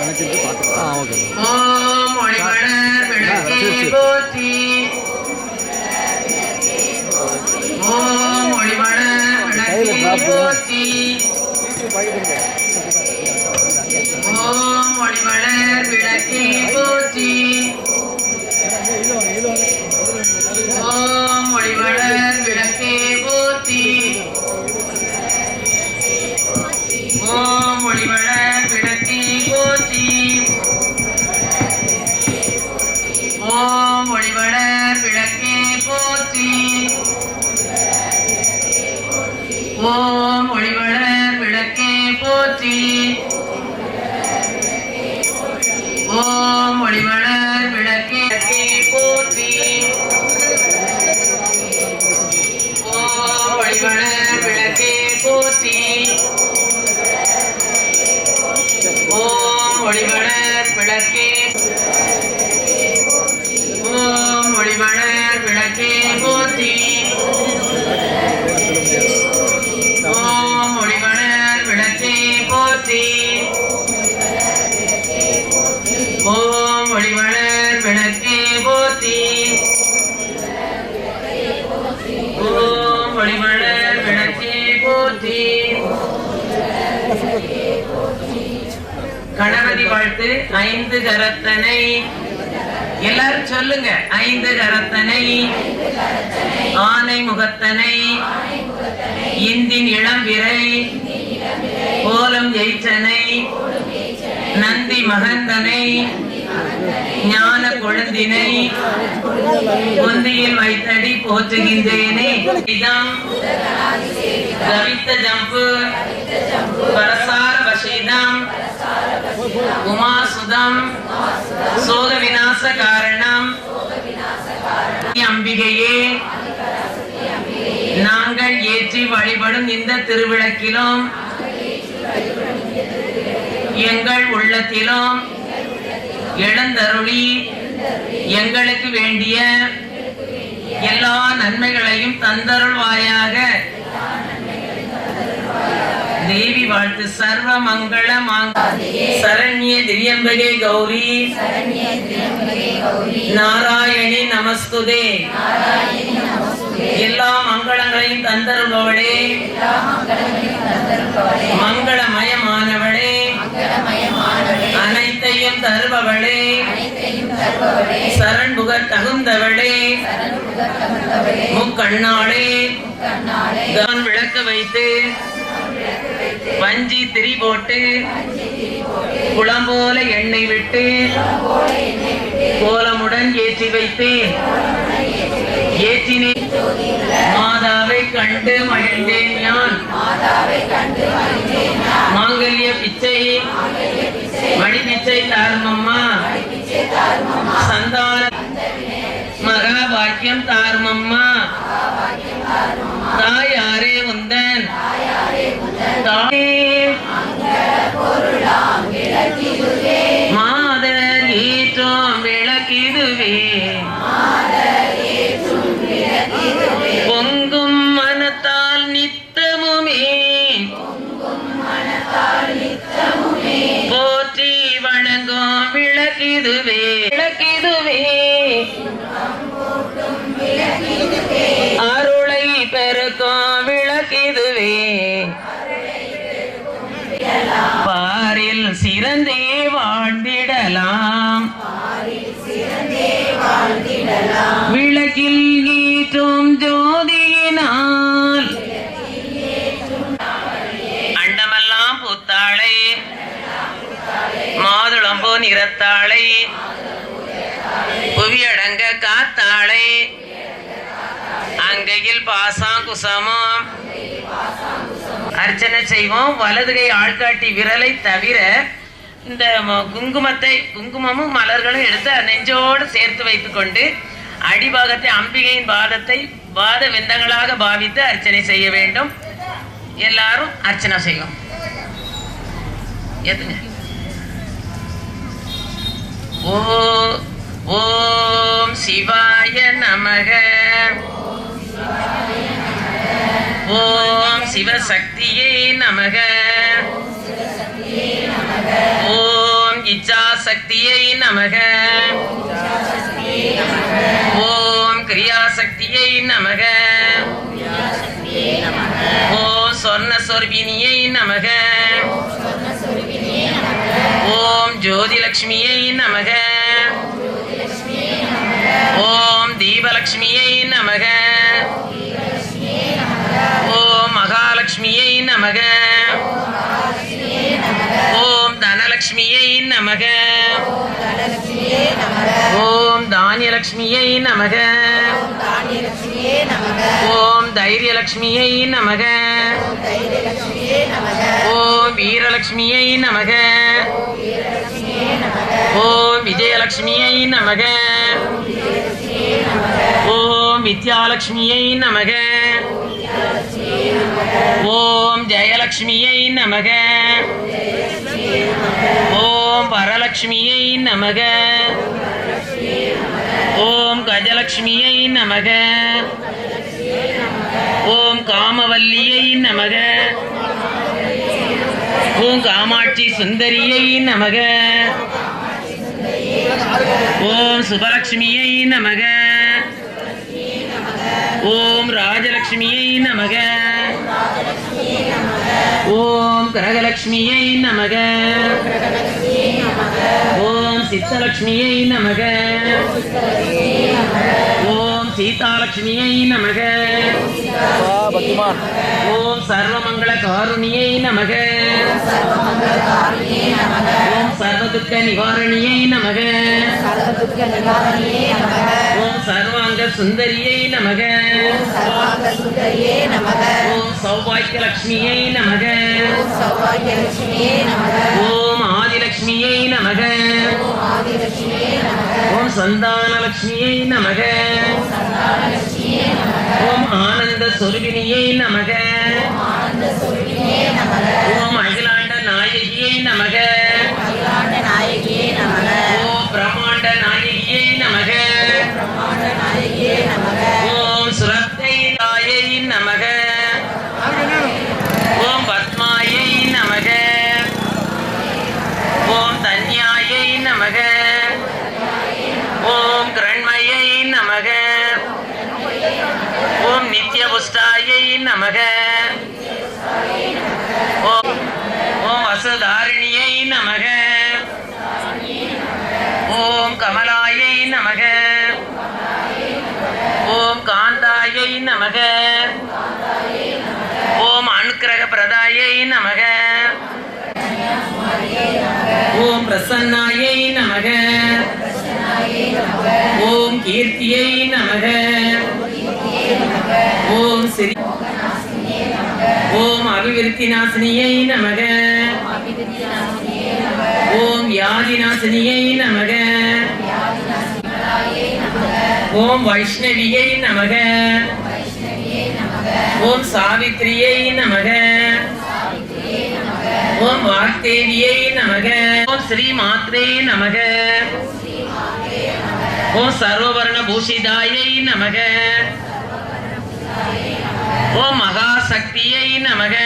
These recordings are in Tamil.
விளக்கிட்டு பார்த்துக்கலாம் ஆ ஓகே கையில் ட்ராப் ஓம் ஒளிமலர் விளக்கே போற்றி விளக்கே ஓம் போற்றி. கணபதி வாழ்த்து ஐந்து கரத்தனை. எல்லாரும் சொல்லுங்க ஐந்து கரத்தனை. ஆனை முகத்தனை. இந்தின் இளம் விரை. கோலம் ஜெயிச்சனை. நந்தி மகந்தனை. ஞான குழந்தினை பொந்தியில் வைத்தடி போற்றுகின்றேனே. இதம் கவித்த ஜம்பு பரசார வசீதம் உமாசுதம் சோக விநாச காரணம். அம்பிகையே நாங்கள் ஏற்றி வழிபடும் இந்த திருவிளக்கிலும் எங்கள் உள்ளத்திலும் எழுந்தருளி எங்களுக்கு வேண்டிய எல்லா நன்மைகளையும் தந்தருள்வாயாக. தேவி வாழ்த்து சர்வ மங்கள மாங்க சரண்ய திரியம்பகே கௌரி. நாராயணி நமஸ்துதே. எல்லா மங்களங்களையும் தந்தருபவளே மங்களமயமானவளே. அனைத்தையும் தருபவளே. சரண் புகர் தகுந்தவளே. முக்கண்ணாளே. தான் விளக்க வைத்து வஞ்சி திரி போட்டு குளம் போல எண்ணெய் விட்டு கோலமுடன் ஏற்றி வைத்து ஏற்றினேன். மாதாவை கண்டு மகிழ்ந்தேன் நான். மாங்கல்ய பிச்சை. மடி பிச்சை. தாருமம்மா. சந்தான மகா பாக்கியம் தாருமம்மா. தாயாரே உந்தன். தாயே. மாதர் ஏற்றோம் விளக்கிதுவே ஈரத்தாளை புவியடங்க காத்தாளை அங்கையில் பாசாங்குசமோ அர்ச்சனை செய்வோம். வலதுகை ஆள்காட்டி விரலை தவிர இந்த குங்குமத்தை குங்குமமும் மலர்களும் எடுத்து நெஞ்சோடு சேர்த்து வைத்து கொண்டு அடிபாகத்தை அம்பிகையின் பாதத்தை பாத வெந்தங்களாக பாவித்து அர்ச்சனை செய்ய வேண்டும். எல்லாரும் அர்ச்சனை செய்வோம். எதுங்க? ஓம் சிவாய நமக. ஓம் சிவசக்தியே நமக. ஓம் இச்சாசக்தியை நமக. ஓம் கிரியாசக்தியை நமக. ஓம் சொர்ண சொர்பினியை நமக. ஜோதிலட்சுமியை நமக. ஓம் தீபலட்சுமியை நமக. ஓம் மகாலட்சுமியை நமக. ஓம் தனலட்சுமியை நமக. ஓம் தானியலட்சுமியை நமக. ஓம் தைரியலட்சுமியை நமக. ஓம் நமக. ஓம் விஜயலட்சுமியை நமக. ஓம் வித்யாலட்சுமியை நமக. ஓம் ஜெயலட்சுமியை நமக. ஓம் வரலட்சுமியை நமக. ஓம் கஜலட்சுமியை நமக. ஓம் காமவல்லியை நமக. ஓம் காமாட்சி சுந்தரியை நமக. ஓம் சுபலக்ஷ்மியை நமக. ஓம் ராஜலக்ஷ்மியை நமக. ஓம் கிரகலக்ஷ்மியை நமக. ஓம் சித்தலக்ஷ்மியை நமக. ஓம் சீதாலக்ஷ்மியை நமக. ஓம் சர்வமங்கள காருணியை நமக. ஓம் சர்வதுக்க நிவாரணியை நமக. ஓம் சர்வாங்க சுந்தரியை நமக. ஓம் சௌபாக்கிய லக்ஷ்மியை நமக. ஓம் நமக ஆதிலட்சுமியை நமக. ஓம் சந்தான லக்ஷ்மியை நமக. ஓம் ஆனந்த சொருபினியை நமக. நமக. ஓம் காந்தாயை நமக. ஓம் அனுக்கிரக பிரதாயை நமக. ஓம் பிரசன்னாயை நமக. ஓம் கீர்த்தியை நமக. ஓம் சிறி ஓம் அபிவிருத்தி நாசினியை நமக. ஓம் யாதி நாசினியை நமக. ஓம் வைஷ்ணவியை நமக. ஓம் சாவித்ரியை நமக. ஓம் வாக்தேவியை நமக. ஓம் ஸ்ரீ மாத்ரே நமக. ஓம் சர்வவர்ண பூஷிதாயை நமக. ஓம் மகாசக்தியை நமக.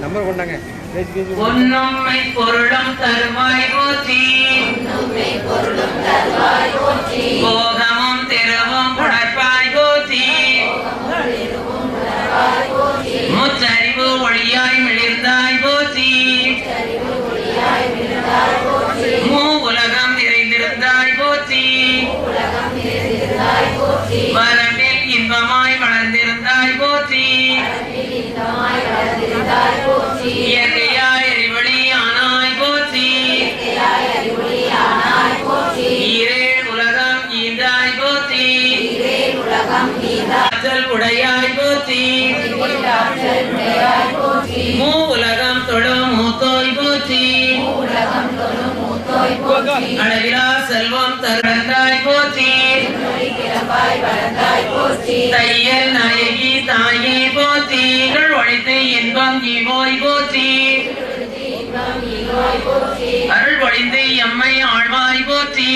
நம்பர் கொண்டாங்க. பேசி பேசி பொன்னும்மை பொருளும் தருவாய் போற்றி. போகமும் திரவும் புணர்ப்பாய் போற்றி. முச்சரிவு ஒளியாய் மிளிர்ந்தாய் போற்றி. மூ உலகம் நிறைந்திருந்தாய் போற்றி. வரம்பில் இன்பமாய் வளர்ந்திருந்தாய் போற்றி. இயற்கை அளவிலா செல்வம் தருந்தாய் போற்றி. தையல் நாயகி தாயே போற்றி. இருள் இன்பம் ஈவோய் போற்றி. அருள் ஒழிந்து எம்மை ஆழ்வாய் போற்றி.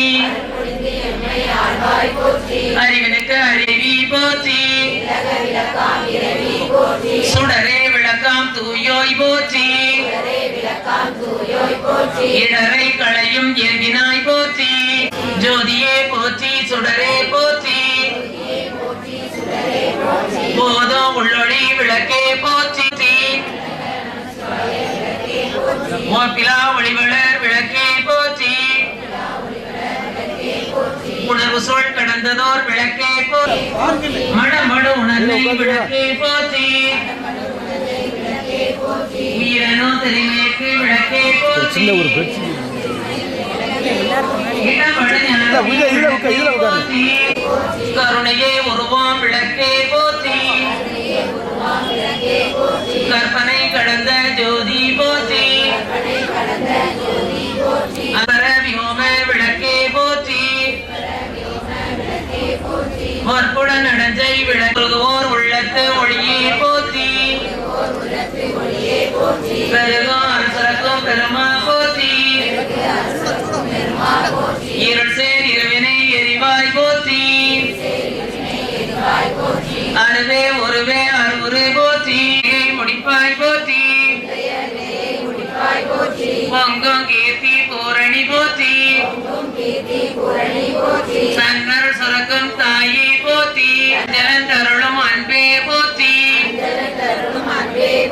அறிவனுக்கு அறிவி போற்றி. சுடரே தூயோய் போற்றி. இடரை களையும் எருகினாய் போற்றி. ஜோதியே போற்றி சுடரே போற்றி. போதும் உள்ளொளி விளக்கே போற்றி. ஓப்பிலா ஒளிவளர் விளக்கே போற்றி. உணர்வு சொல் கடந்ததோர் விளக்கே போற்றி. மடமடு உணர்வை விளக்கே போற்றி. உட்காரு. போற்றி. கருணையே உருவாம் விளக்கே போற்றி கற்பனை கடந்த ஜோதி போற்றி அபர வியோம விளக்கே போற்றி வற்புட நடஞ்சை விளக்குவோர் பெருகும் அரசரக்கும் பெருமா போற்றி. இருள் சேர் இரவினை எரிவாய் போற்றி. அருவே ஒருவே அருவுரு போற்றி. முடிப்பாய் போற்றி. பொங்கும் கீர்த்தி பூரணி போற்றி. சன்னர் சுரக்கும் தாயே போற்றி. ஜலந்தருளும்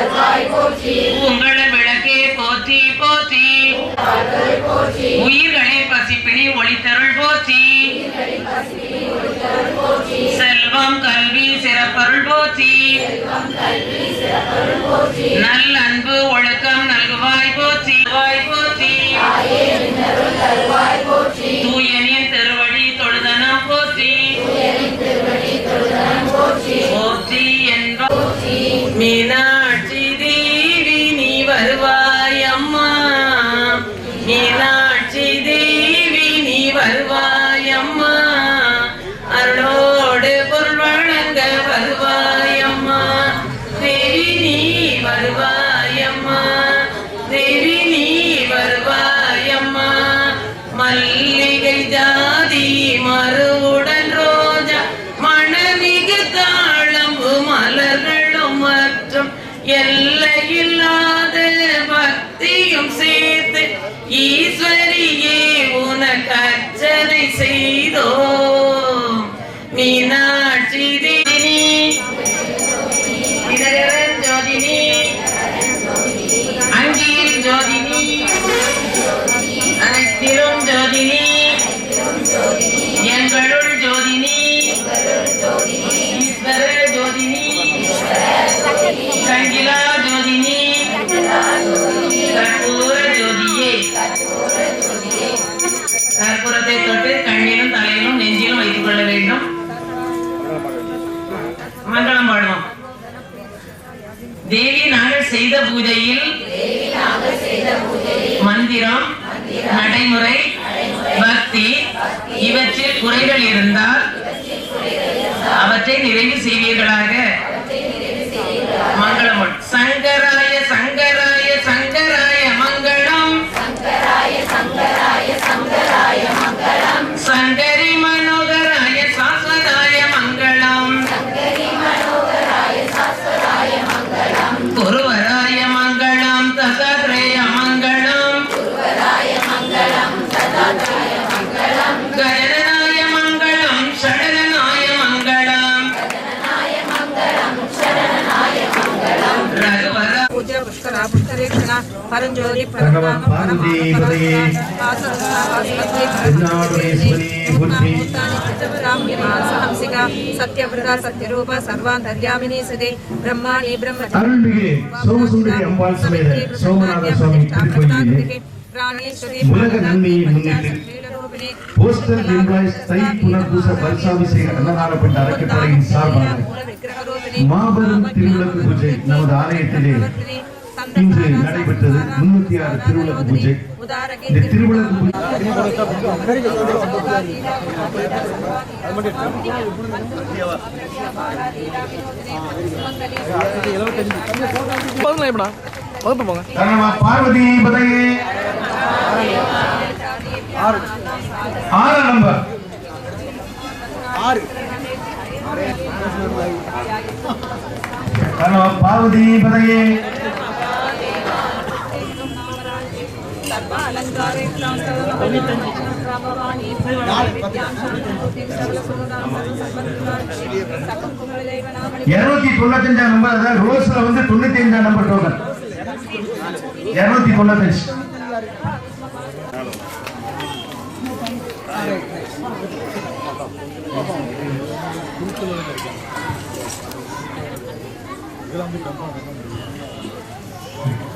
போற்றி. உங்கள விளக்கே போற்றி போற்றி. உயிர்களை பசிப்பினி ஒளித்தருள் போற்றி. செல்வம் கல்வி சிறப்பருள் போற்றி. நல் அன்பு ஒழுக்கம் நல்குவாய் போற்றி. வாய் போற்றி. தூயனின் திருவடி தொழுதனம் போற்றி. போற்றி. என்ப மீனாட்சி அவற்றை நிறைவு செய்வீர்களாக? பகவான் பார்வதி பதையே தென்னாடுடேஸ்வரி புத்தி சத்யவிரதா சத்யரூப சர்வாந்தர்யாமினி சதே பிரம்மாணி பிரம்ம அருள்மிகு சோமசுந்தரி அம்பாள் சமேத சோமநாத சுவாமி திருக்கோயிலிலே உலக நன்மையை முன்னிட்டு போஸ்டல் இன்வாய்ஸ் தை புனர்பூச பரிசாபிஷேக அன்னதானப்பட்ட அறக்கட்டளையின் சார்பாக மாபெரும் திருவிளக்கு பூஜை நமது ஆலயத்திலே இன்று நடைபெற்றது முன்னூத்தி ஆறு திருவிளக்கு பூஜை. இந்த திருவிளக்கு பார்வதி ஆறு. நம்பர். ஆறு. பார்வதி பதையே. இருநூத்தி தொண்ணூத்தி அஞ்சாம் நம்பர் அதாவது ரோஸ்ல வந்து தொண்ணூத்தி அஞ்சாம் நம்பர் டோக்கன் இருநூத்தி தொண்ணூத்தஞ்சு.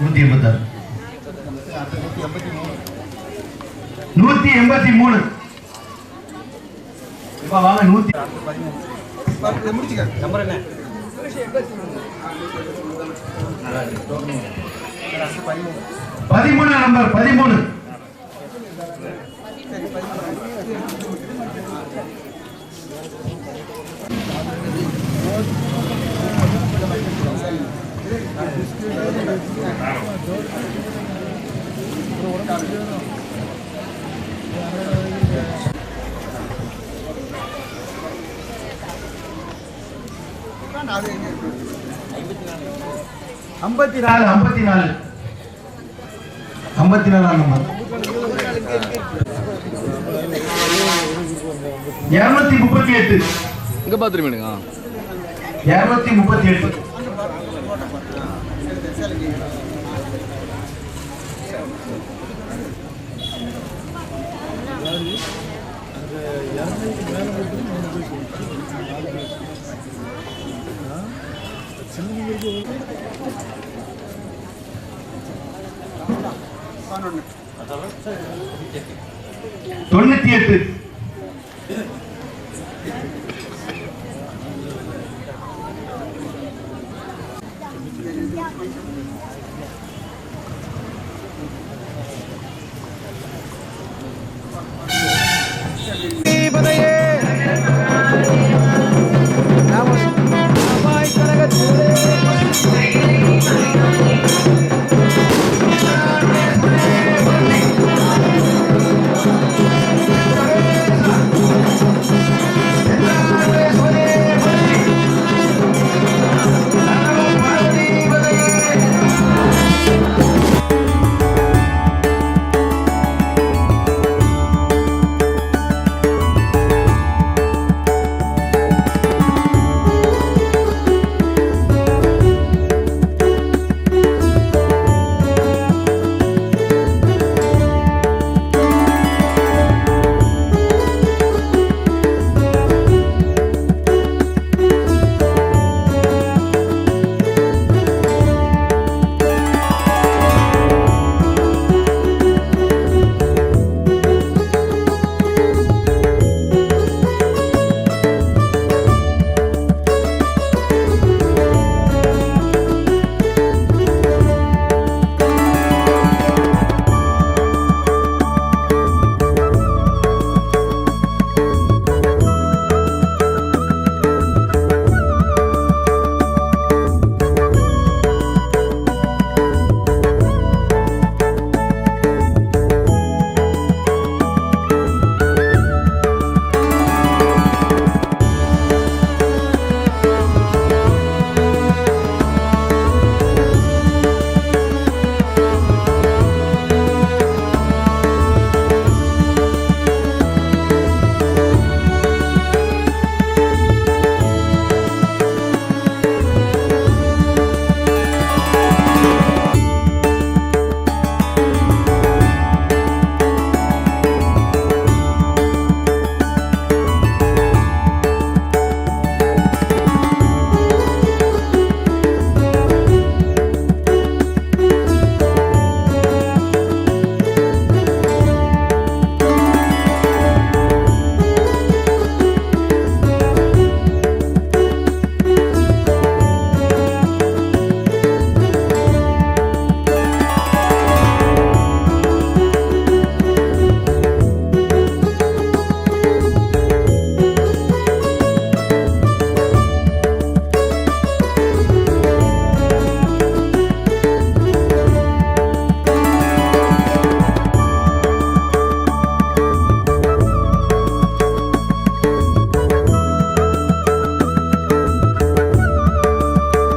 நூத்தி எண்பத்தாறு. நூத்தி எண்பத்தி மூணு. வாங்க நூத்தி முடிச்சுக்க நம்பர் என்ன பதிமூணு நம்பர் பதிமூணு. ஐம்பத்தி நாலு ஐம்பத்தி நாலு. ஐம்பத்தி நாலாம் நம்பர் இருநூத்தி முப்பத்தி எட்டு. இங்க பாத்துருமீனுங்க இருநூத்தி முப்பத்தி எட்டு. தொண்ணூத்தி எட்டு.